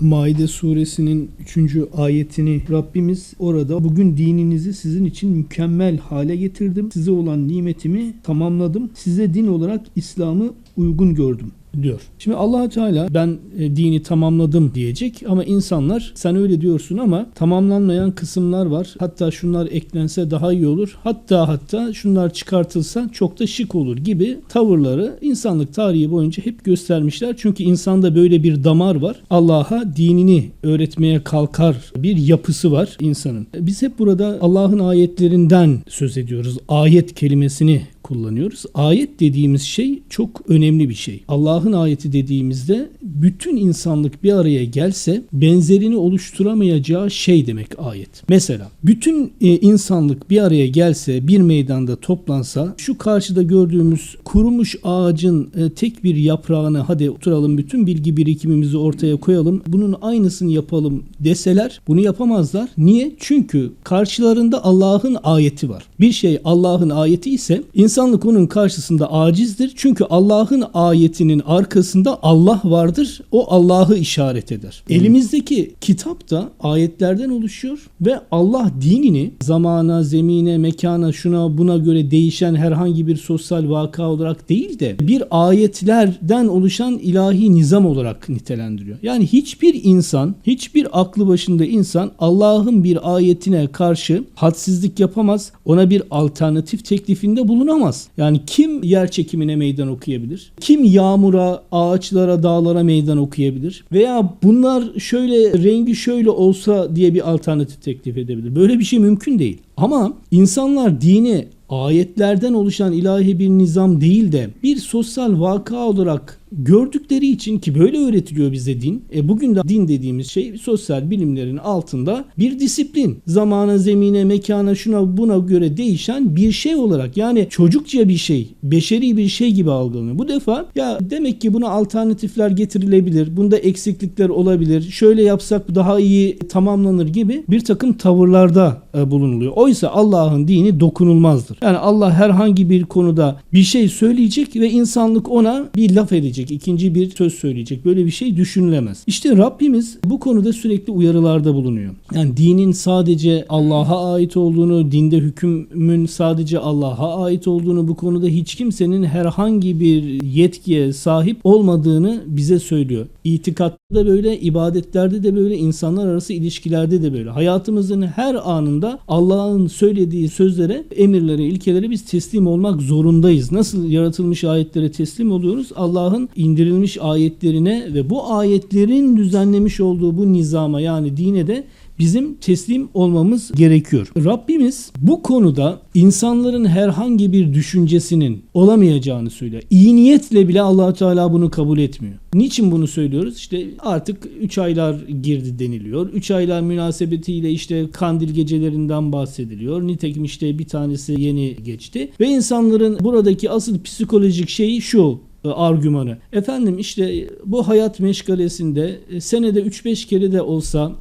Maide suresinin 3. ayetini Rabbimiz orada bugün dininizi sizin için mükemmel hale getirdim. Size olan nimetimi tamamladım. Size din olarak İslam'ı uygun gördüm diyor. Şimdi allah Teala ben e, dini tamamladım diyecek ama insanlar sen öyle diyorsun ama tamamlanmayan kısımlar var. Hatta şunlar eklense daha iyi olur. Hatta hatta şunlar çıkartılsa çok da şık olur gibi tavırları insanlık tarihi boyunca hep göstermişler. Çünkü insanda böyle bir damar var. Allah'a dinini öğretmeye kalkar bir yapısı var insanın. Biz hep burada Allah'ın ayetlerinden söz ediyoruz. Ayet kelimesini kullanıyoruz. Ayet dediğimiz şey çok önemli bir şey. Allah'ın ayeti dediğimizde bütün insanlık bir araya gelse benzerini oluşturamayacağı şey demek ayet. Mesela bütün e, insanlık bir araya gelse bir meydanda toplansa şu karşıda gördüğümüz kurumuş ağacın e, tek bir yaprağını hadi oturalım bütün bilgi birikimimizi ortaya koyalım bunun aynısını yapalım deseler bunu yapamazlar. Niye? Çünkü karşılarında Allah'ın ayeti var. Bir şey Allah'ın ayeti ise İnsanlık onun karşısında acizdir. Çünkü Allah'ın ayetinin arkasında Allah vardır. O Allah'ı işaret eder. Elimizdeki kitap da ayetlerden oluşuyor ve Allah dinini zamana, zemine, mekana, şuna buna göre değişen herhangi bir sosyal vaka olarak değil de bir ayetlerden oluşan ilahi nizam olarak nitelendiriyor. Yani hiçbir insan, hiçbir aklı başında insan Allah'ın bir ayetine karşı hadsizlik yapamaz. Ona bir alternatif teklifinde bulunamaz. Yani kim yer çekimine meydan okuyabilir? Kim yağmura, ağaçlara, dağlara meydan okuyabilir? Veya bunlar şöyle rengi şöyle olsa diye bir alternatif teklif edebilir. Böyle bir şey mümkün değil. Ama insanlar dini ayetlerden oluşan ilahi bir nizam değil de bir sosyal vaka olarak gördükleri için ki böyle öğretiliyor bize din. E bugün de din dediğimiz şey sosyal bilimlerin altında bir disiplin. Zamana, zemine, mekana, şuna buna göre değişen bir şey olarak yani çocukça bir şey, beşeri bir şey gibi algılanıyor. Bu defa ya demek ki buna alternatifler getirilebilir. Bunda eksiklikler olabilir. Şöyle yapsak daha iyi tamamlanır gibi bir takım tavırlarda e, bulunuluyor. Oysa Allah'ın dini dokunulmazdır. Yani Allah herhangi bir konuda bir şey söyleyecek ve insanlık ona bir laf edecek ikinci bir söz söyleyecek. Böyle bir şey düşünülemez. İşte Rabbimiz bu konuda sürekli uyarılarda bulunuyor. Yani dinin sadece Allah'a ait olduğunu, dinde hükmün sadece Allah'a ait olduğunu, bu konuda hiç kimsenin herhangi bir yetkiye sahip olmadığını bize söylüyor. İtikatta da böyle, ibadetlerde de böyle, insanlar arası ilişkilerde de böyle. Hayatımızın her anında Allah'ın söylediği sözlere, emirlere, ilkelere biz teslim olmak zorundayız. Nasıl yaratılmış ayetlere teslim oluyoruz? Allah'ın indirilmiş ayetlerine ve bu ayetlerin düzenlemiş olduğu bu nizama yani dine de bizim teslim olmamız gerekiyor. Rabbimiz bu konuda insanların herhangi bir düşüncesinin olamayacağını söylüyor. İyi niyetle bile allah Teala bunu kabul etmiyor. Niçin bunu söylüyoruz? İşte artık 3 aylar girdi deniliyor. 3 aylar münasebetiyle işte kandil gecelerinden bahsediliyor. Nitekim işte bir tanesi yeni geçti. Ve insanların buradaki asıl psikolojik şeyi şu e, argümanı. Efendim işte bu hayat meşgalesinde e, senede 3-5 kere de olsa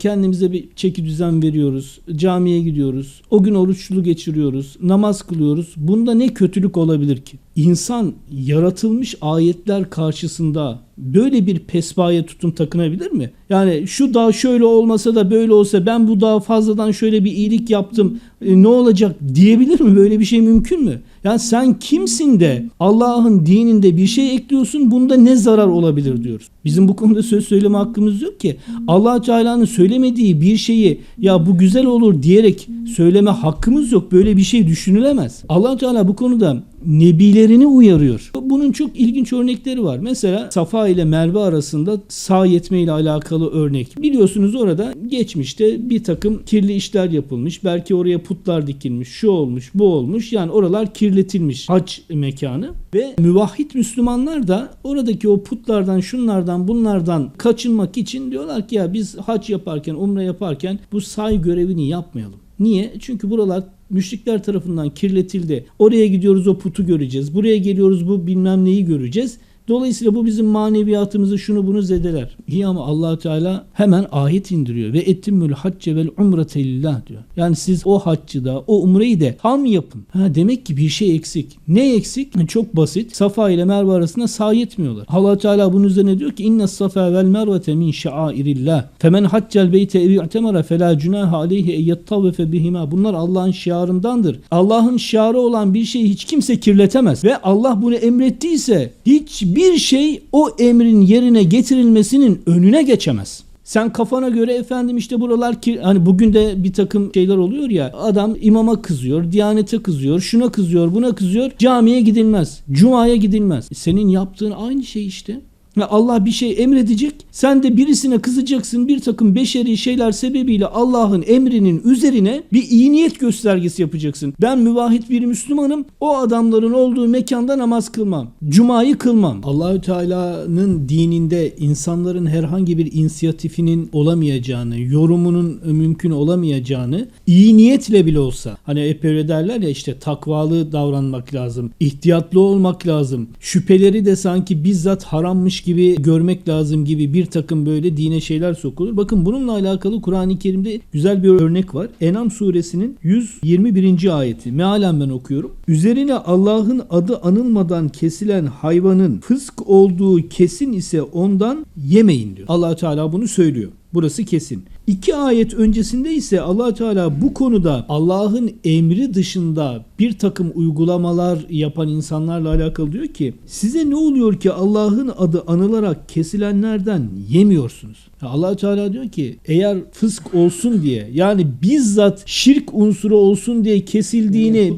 kendimize bir çeki düzen veriyoruz. Camiye gidiyoruz. O gün oruçlu geçiriyoruz. Namaz kılıyoruz. Bunda ne kötülük olabilir ki? İnsan yaratılmış ayetler karşısında böyle bir pesbaya tutum takınabilir mi? Yani şu dağ şöyle olmasa da böyle olsa ben bu dağa fazladan şöyle bir iyilik yaptım e, ne olacak diyebilir mi? Böyle bir şey mümkün mü? Yani sen kimsin de Allah'ın dininde bir şey ekliyorsun bunda ne zarar olabilir diyoruz. Bizim bu konuda söz söyleme hakkımız yok ki. Allah Teala'nın söylemediği bir şeyi ya bu güzel olur diyerek söyleme hakkımız yok. Böyle bir şey düşünülemez. Allah Teala bu konuda nebilerini uyarıyor. Bunun çok ilginç örnekleri var. Mesela Safa ile Merve arasında sağ yetme ile alakalı örnek. Biliyorsunuz orada geçmişte bir takım kirli işler yapılmış. Belki oraya putlar dikilmiş, şu olmuş, bu olmuş. Yani oralar kirletilmiş hac mekanı. Ve müvahhid Müslümanlar da oradaki o putlardan, şunlardan, bunlardan kaçınmak için diyorlar ki ya biz hac yaparken, umre yaparken bu say görevini yapmayalım. Niye? Çünkü buralar müşrikler tarafından kirletildi. Oraya gidiyoruz o putu göreceğiz. Buraya geliyoruz bu bilmem neyi göreceğiz. Dolayısıyla bu bizim maneviyatımızı şunu bunu zedeler. İyi ama allah Teala hemen ayet indiriyor ve ettimmül hacce vel umrete lillah diyor. Yani siz o haccı da o umreyi de tam yapın. Ha, demek ki bir şey eksik. Ne eksik? Çok basit. Safa ile Merve arasında sağ yetmiyorlar. allah Teala bunun üzerine diyor ki inne safa vel mervete min şairillah. Femen haccel beyte evi i'temara fela cunaha aleyhi en yettavvefe bihima. Bunlar Allah'ın şiarındandır. Allah'ın şiarı olan bir şeyi hiç kimse kirletemez. Ve Allah bunu emrettiyse hiçbir şey o emrin yerine getirilmesinin önüne geçemez. Sen kafana göre efendim işte buralar ki hani bugün de bir takım şeyler oluyor ya adam imama kızıyor, diyanete kızıyor, şuna kızıyor, buna kızıyor. Camiye gidilmez, cumaya gidilmez. Senin yaptığın aynı şey işte. Allah bir şey emredecek. Sen de birisine kızacaksın. Bir takım beşeri şeyler sebebiyle Allah'ın emrinin üzerine bir iyi niyet göstergesi yapacaksın. Ben müvahhid bir Müslümanım. O adamların olduğu mekanda namaz kılmam. Cumayı kılmam. Allahü Teala'nın dininde insanların herhangi bir inisiyatifinin olamayacağını, yorumunun mümkün olamayacağını iyi niyetle bile olsa hani hep öyle derler ya işte takvalı davranmak lazım. ihtiyatlı olmak lazım. Şüpheleri de sanki bizzat harammış gibi görmek lazım gibi bir takım böyle dine şeyler sokulur. Bakın bununla alakalı Kur'an-ı Kerim'de güzel bir örnek var. Enam suresinin 121. ayeti. Mealen ben okuyorum. Üzerine Allah'ın adı anılmadan kesilen hayvanın fısk olduğu kesin ise ondan yemeyin diyor. allah Teala bunu söylüyor. Burası kesin. İki ayet öncesinde ise allah Teala bu konuda Allah'ın emri dışında bir takım uygulamalar yapan insanlarla alakalı diyor ki size ne oluyor ki Allah'ın adı anılarak kesilenlerden yemiyorsunuz? allah Teala diyor ki eğer fısk olsun diye yani bizzat şirk unsuru olsun diye kesildiğini.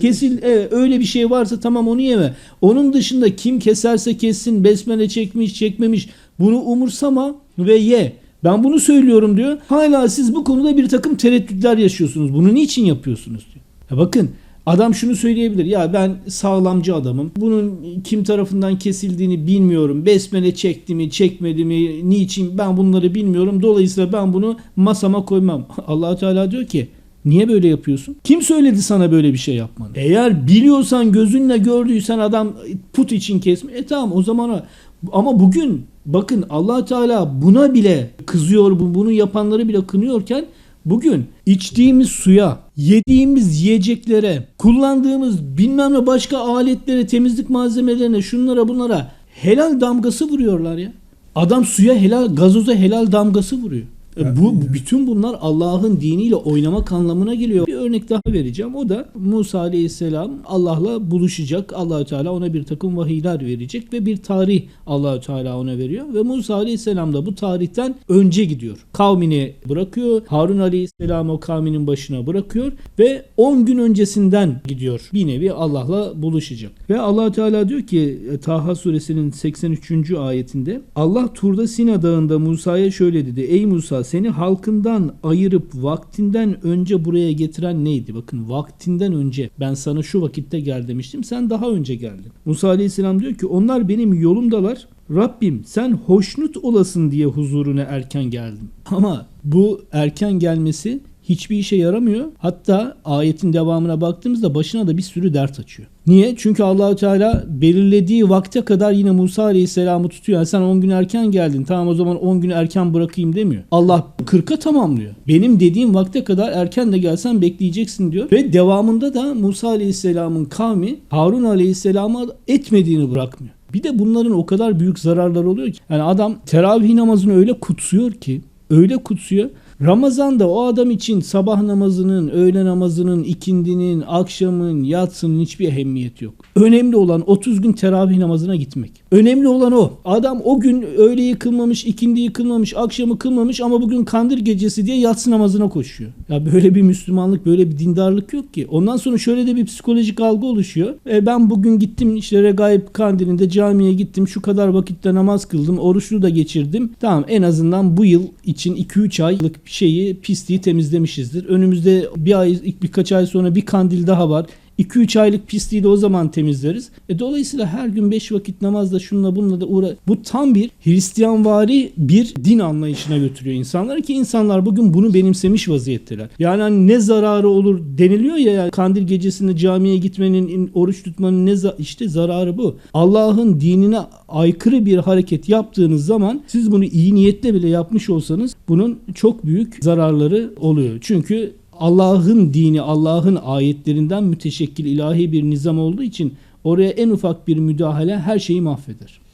Kesil evet, öyle bir şey varsa tamam onu yeme. Onun dışında kim keserse kessin besmele çekmiş çekmemiş bunu umursama ve ye. Ben bunu söylüyorum diyor. Hala siz bu konuda bir takım tereddütler yaşıyorsunuz. Bunu niçin yapıyorsunuz diyor. Ya bakın adam şunu söyleyebilir. Ya ben sağlamcı adamım. Bunun kim tarafından kesildiğini bilmiyorum. Besmele çekti mi çekmedi mi niçin ben bunları bilmiyorum. Dolayısıyla ben bunu masama koymam. allah Teala diyor ki Niye böyle yapıyorsun? Kim söyledi sana böyle bir şey yapmanı? Eğer biliyorsan gözünle gördüysen adam put için kesme. E tamam o zaman. Ama bugün bakın allah Teala buna bile kızıyor. bu- Bunu yapanları bile kınıyorken bugün içtiğimiz suya, yediğimiz yiyeceklere, kullandığımız bilmem ne başka aletlere, temizlik malzemelerine, şunlara bunlara helal damgası vuruyorlar ya. Adam suya helal, gazoza helal damgası vuruyor. E, Bu bütün bunlar Allah'ın diniyle oynamak anlamına geliyor. Bir örnek daha vereceğim. O da Musa Aleyhisselam Allah'la buluşacak. Allahü Teala ona bir takım vahiyler verecek ve bir tarih Allahü Teala ona veriyor ve Musa Aleyhisselam da bu tarihten önce gidiyor. Kavmini bırakıyor. Harun Aleyhisselam o kavminin başına bırakıyor ve 10 gün öncesinden gidiyor. Bir nevi Allah'la buluşacak. Ve Allah Teala diyor ki e, Taha suresinin 83. ayetinde Allah Tur'da Sina Dağı'nda Musa'ya şöyle dedi. Ey Musa seni halkından ayırıp vaktinden önce buraya getiren neydi? Bakın vaktinden önce ben sana şu vakitte gel demiştim. Sen daha önce geldin. Musa Aleyhisselam diyor ki onlar benim yolumdalar. Rabbim sen hoşnut olasın diye huzuruna erken geldim. Ama bu erken gelmesi hiçbir işe yaramıyor. Hatta ayetin devamına baktığımızda başına da bir sürü dert açıyor. Niye? Çünkü Allahü Teala belirlediği vakte kadar yine Musa Aleyhisselam'ı tutuyor. Yani sen 10 gün erken geldin. Tamam o zaman 10 gün erken bırakayım demiyor. Allah 40'a tamamlıyor. Benim dediğim vakte kadar erken de gelsen bekleyeceksin diyor. Ve devamında da Musa Aleyhisselam'ın kavmi Harun Aleyhisselam'a etmediğini bırakmıyor. Bir de bunların o kadar büyük zararlar oluyor ki. Yani adam teravih namazını öyle kutsuyor ki, öyle kutsuyor. Ramazan'da o adam için sabah namazının, öğle namazının, ikindinin, akşamın, yatsının hiçbir ehemmiyeti yok. Önemli olan 30 gün teravih namazına gitmek. Önemli olan o. Adam o gün öğleyi kılmamış, ikindiyi kılmamış, akşamı kılmamış ama bugün kandil gecesi diye yatsı namazına koşuyor. Ya böyle bir Müslümanlık, böyle bir dindarlık yok ki. Ondan sonra şöyle de bir psikolojik algı oluşuyor. E ben bugün gittim işte Regaib kandilinde camiye gittim, şu kadar vakitte namaz kıldım, oruçlu da geçirdim. Tamam en azından bu yıl için 2-3 aylık şeyi, pisliği temizlemişizdir. Önümüzde bir ay, birkaç ay sonra bir kandil daha var. 2-3 aylık pisliği de o zaman temizleriz. E dolayısıyla her gün 5 vakit namazla şununla bununla da uğra bu tam bir Hristiyanvari bir din anlayışına götürüyor insanları ki insanlar bugün bunu benimsemiş vaziyetteler. Yani hani ne zararı olur deniliyor ya yani kandil gecesinde camiye gitmenin oruç tutmanın ne za- işte zararı bu. Allah'ın dinine aykırı bir hareket yaptığınız zaman siz bunu iyi niyetle bile yapmış olsanız bunun çok büyük zararları oluyor. Çünkü Allah'ın dini, Allah'ın ayetlerinden müteşekkil ilahi bir nizam olduğu için oraya en ufak bir müdahale her şeyi mahveder.